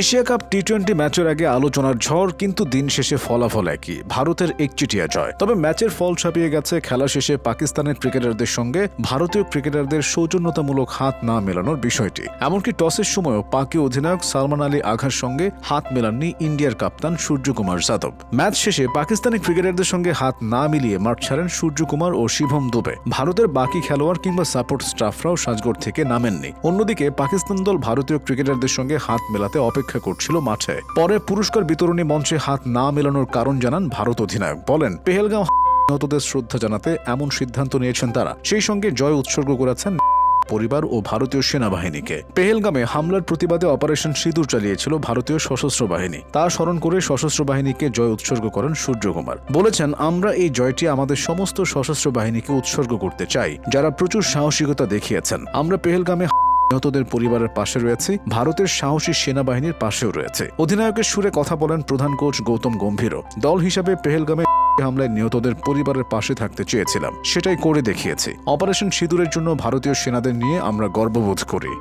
Asia cup T twenty ম্যাচের আগে আলোচনার ঝড় কিন্তু দিন শেষে ফলাফল একই। ভারতের একচিটিয়া জয়। তবে ম্যাচের ফল ছাপিয়ে গেছে খেলা শেষে পাকিস্তানের ক্রিকেটারদের সঙ্গে ভারতীয় ক্রিকেটারদের সৌজন্যতামূলক হাত না মেলানোর বিষয়টি। এমনকি টসের সময়ও পাকি অধিনায়ক সালমান আলী আঘার সঙ্গে হাত মেলাননি ইন্ডিয়ার কাপ্তান সূর্যকুমার যাদব। ম্যাচ শেষে পাকিস্তানি ক্রিকেটারদের সঙ্গে হাত না মিলিয়ে মাঠ ছাড়েন সূর্যকুমার ও শিভম দুবে। ভারতের বাকি খেলোয়াড় কিংবা সাপোর্ট স্টাফরাও সাজগড় থেকে নামেননি। অন্যদিকে পাকিস্তান দল ভারতীয় ক্রিকেটারদের সঙ্গে হাত মেলাতে অপেক্ষা করছিল মাঠে। পরে পুরস্কার বিতরণী মঞ্চে হাত না মেলানোর কারণ জানান ভারত অধিনায়ক। বলেন, পেহেলগাঁও নিহতদের শ্রদ্ধা জানাতে এমন সিদ্ধান্ত নিয়েছেন তারা। সেই সঙ্গে জয় উৎসর্গ করেছেন পরিবার ও ভারতীয় সেনাবাহিনীকে। পেহেলগামে হামলার প্রতিবাদে অপারেশন সিঁদুর চালিয়েছিল ভারতীয় সশস্ত্র বাহিনী। তা স্মরণ করে সশস্ত্র বাহিনীকে জয় উৎসর্গ করেন সূর্যকুমার বলেছেন, আমরা এই জয়টি আমাদের সমস্ত সশস্ত্র বাহিনীকে উৎসর্গ করতে চাই। যারা প্রচুর সাহসিকতা দেখিয়েছেন। আমরা পেহেলগামে নিহতদের পরিবারের পাশে রয়েছে, ভারতের সাহসী সেনাবাহিনীর পাশেও রয়েছে। অধিনায়কের সুরে কথা বলেন প্রধান কোচ গৌতম গম্ভীরও। দল হিসাবে পেহেলগামে হামলায় নিহতদের পরিবারের পাশে থাকতে চেয়েছিলাম, সেটাই করে দেখিয়েছে। অপারেশন সিঁদুরের জন্য ভারতীয় সেনাদের নিয়ে আমরা গর্ববোধ করি।